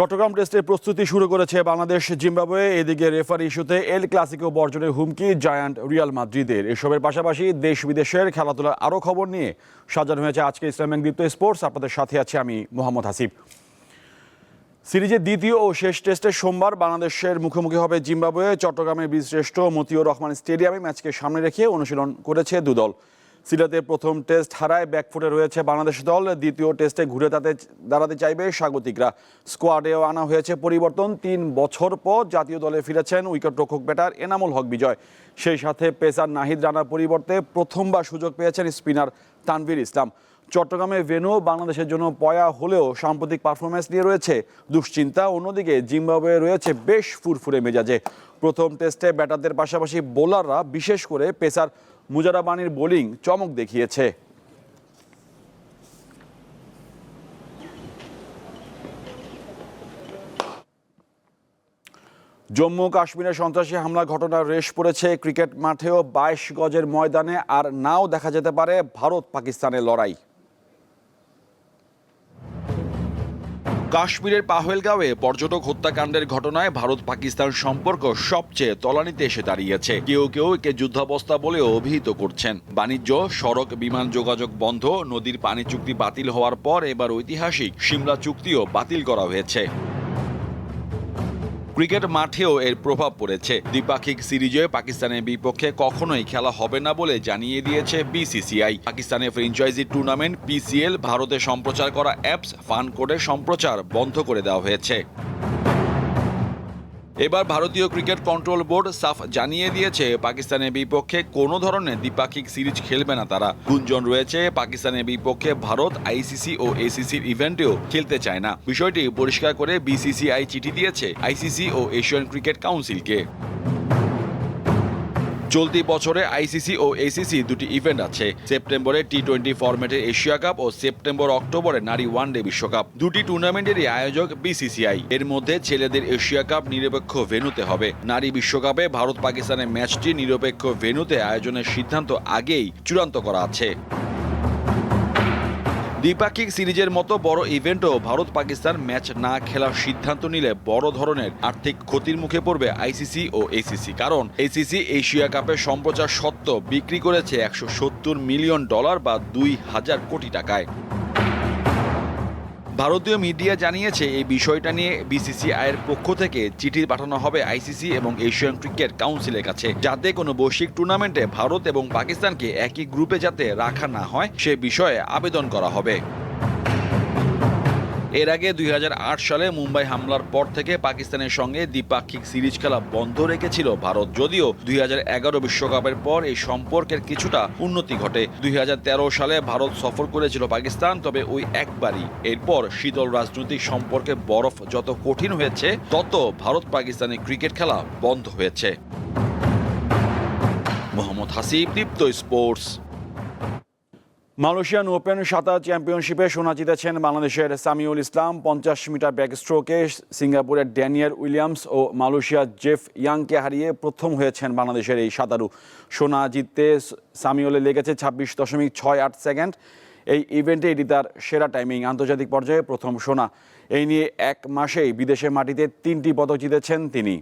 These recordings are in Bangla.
চট্টগ্রাম টেস্টের প্রস্তুতি শুরু করেছে বাংলাদেশ, জিম্বাবুয়ে। এদিকে রেফারি ইস্যুতে এল ক্লাসিকো বর্জনের হুমকি জায়ান্ট রিয়াল মাদ্রিদের। এসবের পাশাপাশি দেশ বিদেশের খেলাধুলার আরও খবর নিয়ে সাজানো হয়েছে আজকে ইসলামিক দীপ্ত স্পোর্টস। আপনাদের সাথে আছি আমি মোহাম্মদ হাসিফ সিরিজের দ্বিতীয় ও শেষ টেস্টে সোমবার বাংলাদেশের মুখোমুখি হবে জিম্বাবুয়ে। চট্টগ্রামের বীরশ্রেষ্ঠ মতিউর রহমান স্টেডিয়ামে ম্যাচকে সামনে রেখে অনুশীলন করেছে দুদল। সিলেটে প্রথম টেস্ট হারায় ব্যাকফুটে রয়েছে বাংলাদেশ দল। দ্বিতীয় টেস্টে ঘুরে তাতে দাঁড়াতে চাইবে স্বাগতিকরা। স্কোয়াডেও আনা হয়েছে পরিবর্তন তিন বছর পর জাতীয় দলে ফিরেছেন উইকেটরক্ষক ব্যাটার এনামুল হক বিজয়। সেই সাথে পেসার নাহিদ রানার পরিবর্তে প্রথমবার সুযোগ পেয়েছেন স্পিনার তানভীর ইসলাম। চট্টগ্রামে ভেনু বাংলাদেশের জন্য পয়া হলেও সাম্প্রতিক পারফরমেন্স নিয়ে রয়েছে দুশ্চিন্তা। অন্যদিকে জিম্বাবুয়ে রয়েছে বেশ ফুরফুরে মেজাজে। প্রথম টেস্টে ব্যাটারদের পাশাপাশি বোলাররা বিশেষ করে পেসার মুজারাবানির বোলিং চমক দেখিয়েছে। জম্মু কাশ্মীরে সন্ত্রাসী হামলা ঘটনার রেশ পড়েছে। ক্রিকেট মাঠেও বাইশ গজের ময়দানে আর নাও দেখা যেতে পারে ভারত পাকিস্তানের লড়াই। কাশ্মীরের পাহেলগাঁওয়ে পর্যটক হত্যাকাণ্ডের ঘটনায় ভারত পাকিস্তান সম্পর্ক সবচেয়ে তলানিতে এসে দাঁড়িয়েছে। কেউ কেউ একে যুদ্ধাবস্থা বলে অভিহিত করছেন। বাণিজ্য, সড়ক, বিমান যোগাযোগ বন্ধ, নদীর পানি চুক্তি বাতিল হওয়ার পর এবার ঐতিহাসিক সিমলা চুক্তিও বাতিল করা হয়েছে। ক্রিকেট মাঠেও এর প্রভাব পড়েছে। দ্বিপাক্ষিক সিরিজে পাকিস্তানের বিপক্ষে কখনোই খেলা হবে না বলে জানিয়ে দিয়েছে বিসিসিআই। পাকিস্তানের ফ্রেঞ্চাইজি টুর্নামেন্ট, পিসিএল, ভারতে সম্প্রচার করা অ্যাপস, ফান কোডের সম্প্রচার বন্ধ করে দেওয়া হয়েছে। এবার ভারতীয় ক্রিকেট কন্ট্রোল বোর্ড সাফ জানিয়ে দিয়েছে, পাকিস্তানের বিপক্ষে কোনো ধরনের দ্বিপাক্ষিক সিরিজ খেলবে না তারা। গুঞ্জন রয়েছে, পাকিস্তানের বিপক্ষে ভারত, আইসিসি ও এসিসির ইভেন্টেও খেলতে চায় না। বিষয়টি পরিষ্কার করে বিসিসিআই চিঠি দিয়েছে আইসিসি ও এশিয়ান ক্রিকেট কাউন্সিলকে। চলতি বছরে আইসিসি ও এসিসি দুটি ইভেন্ট আছে। সেপ্টেম্বরে টি টোয়েন্টি ফরম্যাটে এশিয়া কাপ ও সেপ্টেম্বর অক্টোবরে নারী ওয়ান ডে বিশ্বকাপ। দুটি টুর্নামেন্টেরই আয়োজক বিসিসিআই এর মধ্যে ছেলেদের এশিয়া কাপ নিরপেক্ষ ভেনুতে হবে। নারী বিশ্বকাপে ভারত পাকিস্তানের ম্যাচটি নিরপেক্ষ ভেনুতে আয়োজনের সিদ্ধান্ত আগেই চূড়ান্ত করা আছে। দ্বিপাক্ষিক সিরিজের মতো বড় ইভেন্টও ভারত পাকিস্তান ম্যাচ না খেলার সিদ্ধান্ত নিলে বড় ধরনের আর্থিক ক্ষতির মুখে পড়বে আইসিসি ও এসিসি। কারণ এসিসি এশিয়া কাপের সম্প্রচার সত্ত্ব বিক্রি করেছে একশো সত্তর মিলিয়ন ডলার বা দুই হাজার কোটি টাকায়। ভারতীয় মিডিয়া জানিয়েছে, এই বিষয়টা নিয়ে বিসিসিআইয়ের পক্ষ থেকে চিঠি পাঠানো হবে আইসিসি এবং এশিয়ান ক্রিকেট কাউন্সিলের কাছে। যাতে কোনো বৈশ্বিক টুর্নামেন্টে ভারত এবং পাকিস্তানকে একই গ্রুপে যাতে রাখা না হয়, সে বিষয়ে আবেদন করা হবে। এর আগে দুই হাজার আট সালে মুম্বাই হামলার পর থেকে পাকিস্তানের সঙ্গে দ্বিপাক্ষিক সিরিজ খেলা বন্ধ রেখেছিল ভারত। যদিও দুই বিশ্বকাপের পর এই সম্পর্কের কিছুটা উন্নতি ঘটে। দুই হাজার তেরো সালে ভারত সফর করেছিল পাকিস্তান, তবে ওই একবারই। এরপর শীতল রাজনৈতিক সম্পর্কে বরফ যত কঠিন হয়েছে, তত ভারত পাকিস্তানের ক্রিকেট খেলা বন্ধ হয়েছে। Mohammad Hasib, Deepto sports. Malaysian Open সাঁতার চ্যাম্পিয়নশিপে সোনা জিতেছেন বাংলাদেশের সামিউল ইসলাম। পঞ্চাশ মিটার ব্যাকস্ট্রোকে সিঙ্গাপুরের ড্যানিয়েল উইলিয়ামস ও মালয়েশিয়ার জেফ ইয়াংকে হারিয়ে প্রথম হয়েছেন বাংলাদেশের এই সাঁতারু। সোনা জিততে সামিউলে লেগেছে ছাব্বিশ দশমিক ছয় আট সেকেন্ড। এই ইভেন্টে এটি তার সেরা টাইমিং। আন্তর্জাতিক পর্যায়ে প্রথম সোনা। এই নিয়ে এক মাসেই বিদেশের মাটিতে তিনটি পদক জিতেছেন তিনি।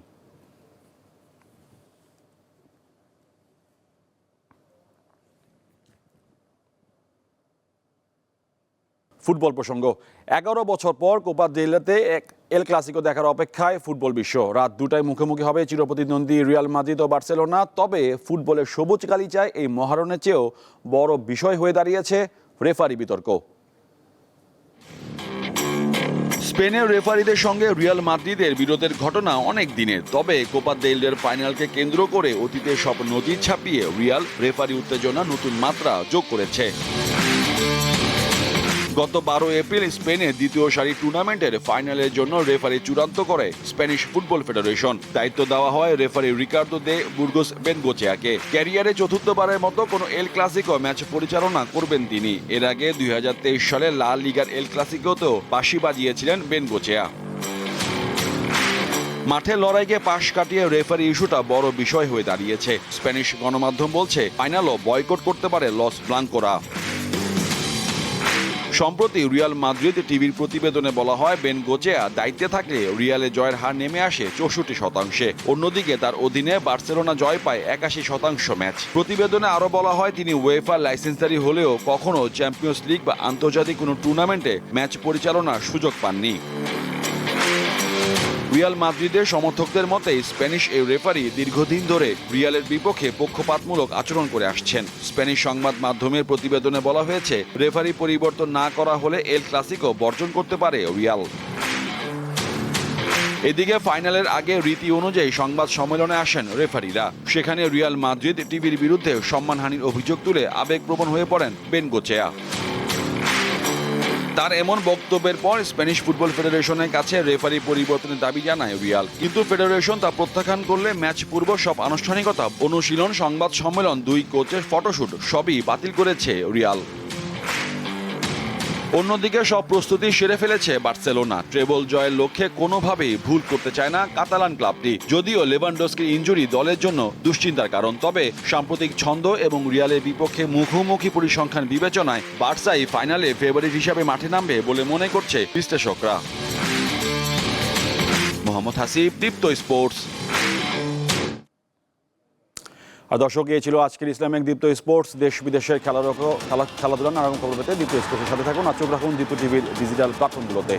ফুটবল প্রসঙ্গ। এগারো বছর পর কোপা দেলাতে এক এল ক্লাসিকো দেখার অপেক্ষায় ফুটবল বিশ্ব। রাত দুটায় মুখোমুখি হবে চিরপ্রতিদ্বন্দ্বী রিয়াল মাদ্রিদ ও বার্সেলোনা তবে ফুটবলের সবুজ গালিচায় এই মহারণের চেয়েও বড় বিষয় হয়ে দাঁড়িয়েছে রেফারি বিতর্ক। স্পেনের রেফারিদের সঙ্গে রিয়াল মাদ্রিদের বিরোধের ঘটনা অনেক দিনের। তবে কোপা দেলের ফাইনালকে কেন্দ্র করে অতীতে সব নজির ছাপিয়ে রিয়াল রেফারি উত্তেজনা নতুন মাত্রা যোগ করেছে। গত বারো এপ্রিল স্পেনের দ্বিতীয় সারি টুর্নামেন্টের ফাইনালের জন্য রেফারি চূড়ান্ত করে স্প্যানিশ ফুটবল ফেডারেশন। দায়িত্ব দেওয়া হয় রেফারি রিকার্দো দে বুর্গোস বেনগোচেয়াকে। ক্যারিয়ারে চতুর্থবারের মতো কোনো এল ক্লাসিকো ম্যাচ পরিচালনা করবেন তিনি। এর আগে দুই হাজার তেইশ সালে লা লিগার এল ক্লাসিকোতেও বাঁশি বাজিয়েছিলেন বেনগোচেয়া। মাঠে লড়াইকে পাশ কাটিয়ে রেফারি ইস্যুটা বড় বিষয় হয়ে দাঁড়িয়েছে। স্প্যানিশ গণমাধ্যম বলছে, ফাইনালও বয়কট করতে পারে লস ব্লাঙ্কোরা। সম্প্রতি রিয়াল মাদ্রিদ টিভির প্রতিবেদনে বলা হয়, বেন গোচেয়া দায়িত্বে থাকলে রিয়ালে জয়ের হার নেমে আসে চৌষট্টি শতাংশে। অন্যদিকে তার অধীনে বার্সেলোনা জয় পায় একাশি শতাংশ ম্যাচ। প্রতিবেদনে আরও বলা হয়, তিনি ওয়েফার লাইসেন্সারি হলেও কখনো চ্যাম্পিয়ন্স লিগ বা আন্তর্জাতিক কোনো টুর্নামেন্টে ম্যাচ পরিচালনার সুযোগ পাননি। রিয়াল মাদ্রিদের সমর্থকদের মতে, স্প্যানিশ এই রেফারি দীর্ঘদিন ধরে রিয়ালের বিপক্ষে পক্ষপাতমূলক আচরণ করে আসছেন। স্প্যানিশ সংবাদ মাধ্যমের প্রতিবেদনে বলা হয়েছে, রেফারি পরিবর্তন না করা হলে এল ক্লাসিকো বর্জন করতে পারে রিয়াল। এদিকে ফাইনালের আগে রীতি অনুযায়ী সংবাদ সম্মেলনে আসেন রেফারিরা। সেখানে রিয়াল মাদ্রিদ টিভির বিরুদ্ধে সম্মানহানির অভিযোগ তুলে আবেগপ্রবণ হয়ে পড়েন বেন গোচেয়া তার এমন বক্তব্যের পর স্প্যানিশ ফুটবল ফেডারেশনের কাছে রেফারি পরিবর্তনের দাবি জানায় রিয়াল। কিন্তু ফেডারেশন তা প্রত্যাখ্যান করলে ম্যাচ পূর্ব সব আনুষ্ঠানিকতা, অনুশীলন, সংবাদ সম্মেলন, দুই কোচের ফটোশুট, সবই বাতিল করেছে রিয়াল। অন্যদিকে সব প্রস্তুতি সেরে ফেলেছে বার্সেলোনা। ট্রেবল জয়ের লক্ষ্যে কোনোভাবেই ভুল করতে চায় না কাতালান ক্লাবটি। যদিও লেভানডস্কির ইঞ্জুরি দলের জন্য দুশ্চিন্তার কারণ, তবে সাম্প্রতিক ছন্দ এবং রিয়ালের বিপক্ষে মুখোমুখি পরিসংখ্যান বিবেচনায় বার্সাই ফাইনালে ফেভারিট হিসাবে মাঠে নামবে বলে মনে করছে বিশ্লেষকরা। মোহাম্মদ হাসিব, দীপ্ত স্পোর্টস। আর দর্শক, এই ছিল আজকের ইসলামিক দীপ্ত স্পোর্টস। দেশ বিদেশের খেলার খেলা খেলাধুলা নানা রকম খবর পেতে দীপ্ত স্পোর্টসের সাথে থাকুন আর চোখ রাখুন দীপ্ত টিভির ডিজিটাল প্ল্যাটফর্মগুলোতে।